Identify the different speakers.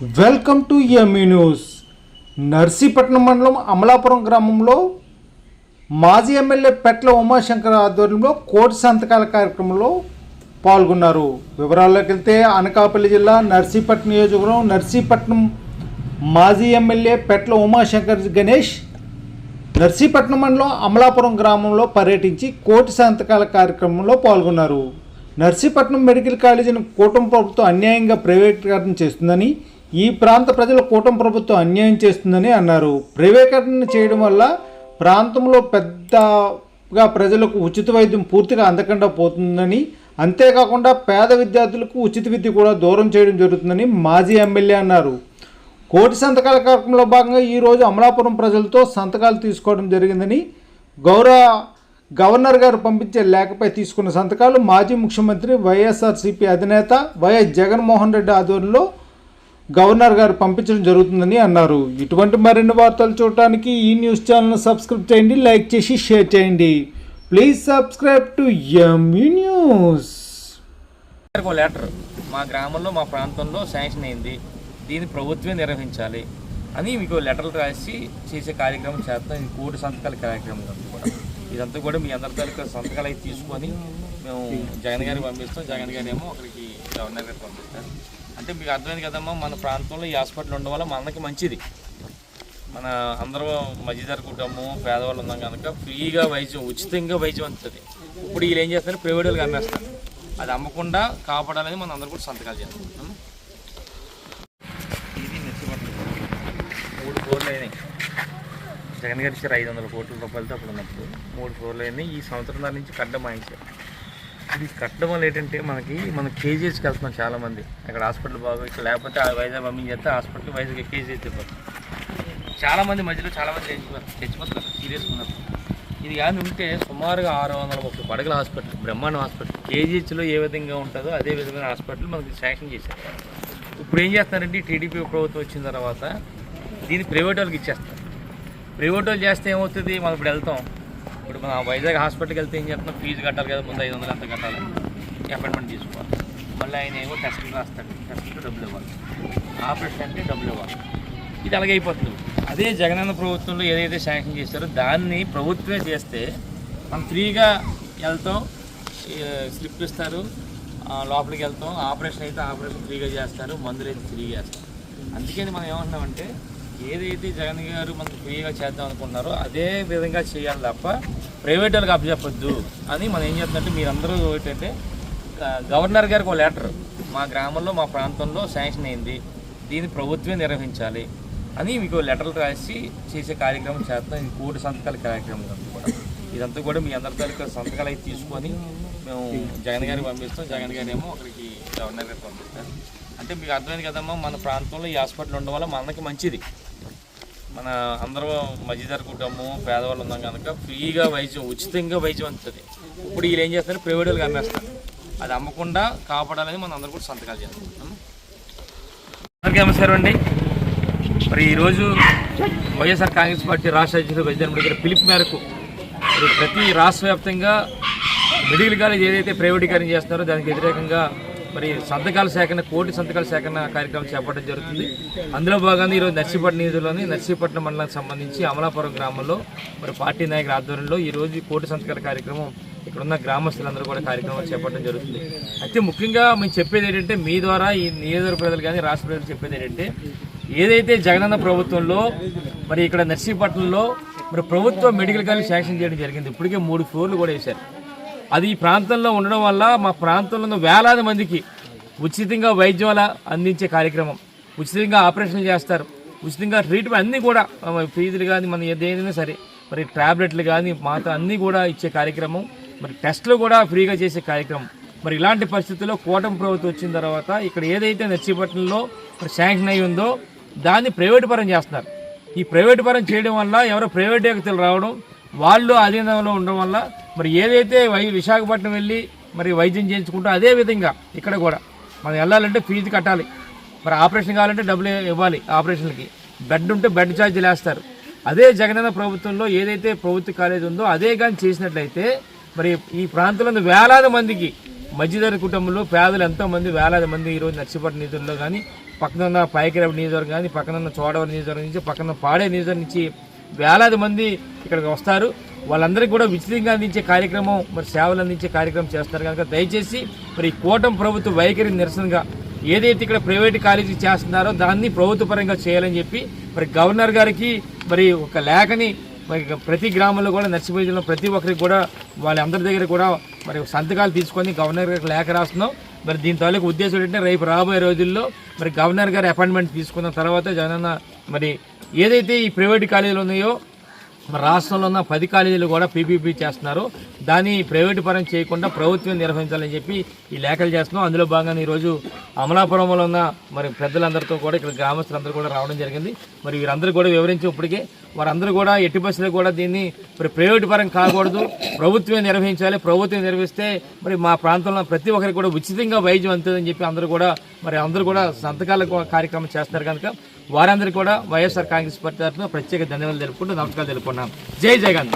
Speaker 1: Welcome to ME news. Narsipatnam మండలం అమలాపురం గ్రామంలో మాజీ ఎమ్మెల్యే పెట్ల ఉమాశంకర్ ఆధ్వర్యంలో కోటి సంతకాల కార్యక్రమంలో పాల్గొన్నారు. వివరాల్లోకి వెళ్తే అనకాపల్లి జిల్లా నర్సీపట్నం నియోజకవర్గం నర్సీపట్నం మాజీ ఎమ్మెల్యే పెట్ల ఉమాశంకర్ గణేష్ నర్సీపట్నం మండలం అమలాపురం గ్రామంలో పర్యటించి కోటి సంతకాల కార్యక్రమంలో పాల్గొన్నారు. నర్సీపట్నం మెడికల్ కాలేజీని కూటమి ప్రభుత్వం అన్యాయంగా ప్రైవేటీకరణ చేస్తుందని ఈ ప్రాంత ప్రజల కూటమి ప్రభుత్వం అన్యాయం చేస్తుందని అన్నారు. ప్రైవేకరణ చేయడం వల్ల ప్రాంతంలో పెద్దగా ప్రజలకు ఉచిత వైద్యం పూర్తిగా అందకుండా పోతుందని అంతేకాకుండా పేద విద్యార్థులకు ఉచిత విద్య కూడా దూరం చేయడం జరుగుతుందని మాజీ ఎమ్మెల్యే అన్నారు. కోటి సంతకాల కార్యక్రమంలో భాగంగా ఈరోజు అమలాపురం ప్రజలతో సంతకాలు తీసుకోవడం జరిగిందని గౌరవ గవర్నర్ గారు పంపించే లేఖపై తీసుకున్న సంతకాలు మాజీ ముఖ్యమంత్రి వైఎస్ఆర్సీపీ అధినేత వైఎస్ జగన్మోహన్ రెడ్డి ఆధ్వర్యంలో గవర్నర్ గారు పంపించడం జరుగుతుందని అన్నారు. ఇటువంటి మరిన్ని వార్తలు చూడటానికి ఈ న్యూస్ ఛానల్ సబ్స్క్రైబ్ చేయండి లైక్ చేసి షేర్ చేయండి. Please subscribe to ME news
Speaker 2: ఒక లెటర్ మా గ్రామంలో మా ప్రాంతంలో శాంక్షన్ అయింది. దీన్ని ప్రభుత్వమే నిర్వహించాలి అని మీకు లెటర్లు రాసి చేసే కార్యక్రమం చేస్తాం. ఇది కోటి సంతకాల కార్యక్రమం కూడా. ఇదంతా కూడా మీ అందరి తాలూకా సంతకాలు అయితే తీసుకొని మేము జగన్ గారికి పంపిస్తాం. జగన్ గారు ఏమో గవర్నర్ గారికి పంపిస్తారు. అంటే మీకు అర్థమైంది కదమ్మా మన ప్రాంతంలో ఈ హాస్పిటల్ ఉండడం వల్ల మనకి మంచిది. మన అందరూ మధ్యధర కుటుంబం పేదవాళ్ళు ఉన్నాం కనుక ఫ్రీగా వైద్యం ఉచితంగా వైద్యం అందుతుంది. ఇప్పుడు వీళ్ళు ఏం చేస్తారు ప్రైవేట్ వాళ్ళకి అమ్మేస్తారు అది అమ్మకుండా కాపాడాలని మనం అందరూ కూడా సంతకాలు చేస్తాం. ఇది మూడు ఫ్లోర్లు అయినాయి. జగన్ గారు ఇచ్చారు ఐదు వందల కోట్ల రూపాయలతో అప్పుడు ఉన్నప్పుడు మూడు ఫ్లోర్లు అయినాయి. ఈ సంవత్సరం దాని నుంచి కడ్డ మాయించారు. ఇది కట్టడం వల్ల ఏంటంటే మనకి మనం కేజీహెచ్కి వెళ్తున్నాం చాలామంది. అక్కడ హాస్పిటల్ బాగా ఇక్కడ లేకపోతే ఆ వైజాగ్ పంపించేస్తే హాస్పిటల్ వైజాగ్ కేజీహెచ్ చెప్పారు చాలామంది మధ్యలో చాలామంది చచ్చిపోతారు చచ్చిపోతారు సీరియస్గా ఉన్నారు. ఇది కానీ ఉంటే సుమారుగా ఆరు వందల ముప్పై పడగల హాస్పిటల్ బ్రహ్మాండ హాస్పిటల్. కేజీహెచ్లో ఏ విధంగా ఉంటుందో అదే విధమైన హాస్పిటల్ మనకి శాంక్షన్ చేశారు. ఇప్పుడు ఏం చేస్తారంటే టీడీపీ ప్రభుత్వం వచ్చిన తర్వాత దీన్ని ప్రైవేట్ వాళ్ళకి ఇచ్చేస్తారు. ప్రైవేట్ వాళ్ళు చేస్తే ఏమవుతుంది? మనం ఇప్పుడు వెళ్తాం. ఇప్పుడు మన వైజాగ్ హాస్పిటల్కి వెళ్తే ఏం చేస్తున్నాం? ఫీజు కట్టాలి కదా ముందు ఐదు వందలు ఎంత కట్టాలి? అపాయింట్మెంట్ తీసుకోవాలి. మళ్ళీ ఆయన ఏమో టెస్టులు రాస్తాడు. టెస్టులు డబ్బులు ఇవ్వాలి. ఆపరేషన్ అంటే డబ్బులు ఇవ్వాలి. ఇది అలాగే అయిపోతుంది. అదే జగనన్న ప్రభుత్వంలో ఏదైతే శాంక్షన్ చేస్తారో దాన్ని ప్రభుత్వమే చేస్తే మనం ఫ్రీగా వెళ్తాం స్లిప్ ఇస్తారు లోపలికి వెళ్తాం ఆపరేషన్ అయితే ఆపరేషన్ ఫ్రీగా చేస్తారు మందులు అయితే ఫ్రీగా చేస్తారు. అందుకని మనం ఏమంటున్నామంటే ఏదైతే జగన్ గారు మనకు ఫ్రీగా చేద్దాం అనుకుంటున్నారో అదే విధంగా చేయాలి తప్ప ప్రైవేట్ వాళ్ళకి అప్పచెప్పొద్దు అని మనం ఏం చేస్తుందంటే మీరందరూ ఏంటంటే గవర్నర్ గారికి ఒక లెటర్ మా గ్రామంలో మా ప్రాంతంలో శాంక్షన్ అయింది. దీన్ని ప్రభుత్వమే నిర్వహించాలి అని మీకు లెటర్లు రాసి చేసే కార్యక్రమం చేస్తాం. ఇది కోటి సంతకాల కార్యక్రమం కూడా. ఇదంతా కూడా మీ అందరి తాలూకా సంతకాలు అయితే తీసుకొని మేము జగన్ గారికి పంపిస్తాం. జగన్ గారు ఏమో అక్కడికి గవర్నర్ గారికి పంపిస్తారు. అంటే మీకు అర్థమైంది కదమ్మా మన ప్రాంతంలో ఈ హాస్పిటల్ ఉండడం వల్ల మనకి మంచిది. మన అందరం మధ్యధర కుటుంబం పేదవాళ్ళు ఉన్నాం కనుక ఫ్రీగా వైద్యం ఉచితంగా వైద్యం అందుతుంది. ఇప్పుడు వీళ్ళు ఏం చేస్తారు ప్రైవేట్ వాళ్ళకి అమ్మేస్తారు అది అమ్మకుండా కాపాడాలని మనం అందరూ కూడా సంతకాలు చేస్తాం అందరికీ నమస్కారం అండి. మరి ఈరోజు వైఎస్ఆర్ కాంగ్రెస్ పార్టీ రాష్ట్ర అధ్యక్షుడు వైద్యరెడ్డి దగ్గర పిలుపు మేరకు మరి ప్రతి రాష్ట్ర వ్యాప్తంగా మెడికల్ కాలేజ్ ఏదైతే ప్రైవేటీకరణ చేస్తున్నారో దానికి వ్యతిరేకంగా మరి సంతకాల సేకరణ కోటి సంతకాల సేకరణ కార్యక్రమం చేపట్టడం జరుగుతుంది. అందులో భాగంగా ఈరోజు నర్సీపట్నం నిధుల్లోని నర్సీపట్నం మండలానికి సంబంధించి అమలాపురం గ్రామంలో మరి పార్టీ నాయకుల ఆధ్వర్యంలో ఈరోజు కోటి సంతకాల కార్యక్రమం ఇక్కడ ఉన్న గ్రామస్తులందరూ కూడా కార్యక్రమం చేపట్టడం జరుగుతుంది. అయితే ముఖ్యంగా మేము చెప్పేది ఏంటంటే మీ ద్వారా ఈ నియోజకవర్గ ప్రజలు కానీ రాష్ట్ర ప్రజలు చెప్పేది ఏంటంటే ఏదైతే జగనన్న ప్రభుత్వంలో మరి ఇక్కడ నర్సీపట్నంలో మరి ప్రభుత్వ మెడికల్ కాలేజ్ శాంక్షన్ చేయడం జరిగింది ఇప్పటికే మూడు ఫ్లోర్లు కూడా వేశారు. అది ఈ ప్రాంతంలో ఉండడం వల్ల మా ప్రాంతంలో వేలాది మందికి ఉచితంగా వైద్యం అలా అందించే కార్యక్రమం ఉచితంగా ఆపరేషన్లు చేస్తారు ఉచితంగా ట్రీట్మెంట్ అన్నీ కూడా ఫీజులు కానీ మన ఏదైనా సరే మరి ట్యాబ్లెట్లు కానీ మాత అన్నీ కూడా ఇచ్చే కార్యక్రమం మరి టెస్టులు కూడా ఫ్రీగా చేసే కార్యక్రమం. మరి ఇలాంటి పరిస్థితుల్లో కూటమి ప్రభుత్వం వచ్చిన తర్వాత ఇక్కడ ఏదైతే నర్సీపట్నంలో మరి శాంక్షన్ అయి ఉందో దాన్ని ప్రైవేట్ పరం చేస్తున్నారు. ఈ ప్రైవేట్ పరం చేయడం వల్ల ఎవరో ప్రైవేట్ వ్యక్తులు రావడం వాళ్ళు అధీనంలో ఉండడం వల్ల మరి ఏదైతే వై విశాఖపట్నం వెళ్ళి మరి వైద్యం చేయించుకుంటూ అదే విధంగా ఇక్కడ కూడా మనం వెళ్ళాలంటే ఫీజు కట్టాలి. మరి ఆపరేషన్ కావాలంటే డబ్బులు ఇవ్వాలి ఆపరేషన్కి బెడ్ ఉంటే బెడ్ ఛార్జీలు వేస్తారు. అదే జగనన్న ప్రభుత్వంలో ఏదైతే ప్రభుత్వ కాలేజ్ ఉందో అదే కానీ చేసినట్లయితే మరి ఈ ప్రాంతంలో వేలాది మందికి మధ్యధర కుటుంబంలో పేదలు ఎంతోమంది వేలాది మంది ఈరోజు నర్సిపట్నం నిధుల్లో కానీ పక్కన ఉన్న పైకిరవ నియోజకవర్గం కానీ పక్కన ఉన్న చోడవరం నియోజకవర్గం నుంచి పక్కన పాడే నియోజకవర్గం నుంచి వేలాది మంది ఇక్కడికి వస్తారు. వాళ్ళందరికీ కూడా ఉచితంగా అందించే కార్యక్రమం మరి సేవలు అందించే కార్యక్రమం చేస్తారు కనుక దయచేసి మరి కూటమి ప్రభుత్వ వైఖరి నిరసనగా ఏదైతే ఇక్కడ ప్రైవేట్ కాలేజీ చేస్తున్నారో దాన్ని ప్రభుత్వ పరంగా చేయాలని చెప్పి మరి గవర్నర్ గారికి మరి ఒక లేఖని మరి ప్రతి గ్రామంలో కూడా నర్సిపల్లిలో ప్రతి ఒక్కరికి కూడా వాళ్ళందరి దగ్గర కూడా మరి సంతకాలు తీసుకొని గవర్నర్ గారికి లేఖ రాస్తున్నాం. మరి దీని తాలూకు ఉద్దేశం ఏంటంటే రేపు రాబోయే రోజుల్లో మరి గవర్నర్ గారి అపాయింట్మెంట్ తీసుకున్న తర్వాత జగనన్న మరి ఏదైతే ఈ ప్రైవేట్ కాలేజీలు ఉన్నాయో రాష్ట్రంలో ఉన్న పది కాలేజీలు కూడా పీపీపీ చేస్తున్నారు. దాన్ని ప్రైవేటు పరం చేయకుండా ప్రభుత్వం నిర్వహించాలని చెప్పి ఈ లేఖలు చేస్తున్నాం. అందులో భాగంగా ఈరోజు అమలాపురంలో ఉన్న మరి పెద్దలందరితో కూడా ఇక్కడ గ్రామస్తులందరూ కూడా రావడం జరిగింది. మరి వీరందరూ కూడా వివరించి ఇప్పటికే వారందరూ కూడా ఎట్టి బస్సులు కూడా దీన్ని మరి ప్రైవేటు పరం కాకూడదు. ప్రభుత్వమే నిర్వహించాలి. ప్రభుత్వం నిర్వహిస్తే మరి మా ప్రాంతంలో ప్రతి ఒక్కరికి కూడా ఉచితంగా వైద్యం అందుతుందని చెప్పి అందరూ కూడా మరి అందరూ కూడా సంతకాల కార్యక్రమం చేస్తున్నారు కనుక వారందరూ కూడా వైఎస్ఆర్ కాంగ్రెస్ పార్టీ తరఫున ప్రత్యేక ధన్యవాదాలు తెలుపుకుంటూ నమస్కారాలు తెలుపుకున్నాం. జై జగన్.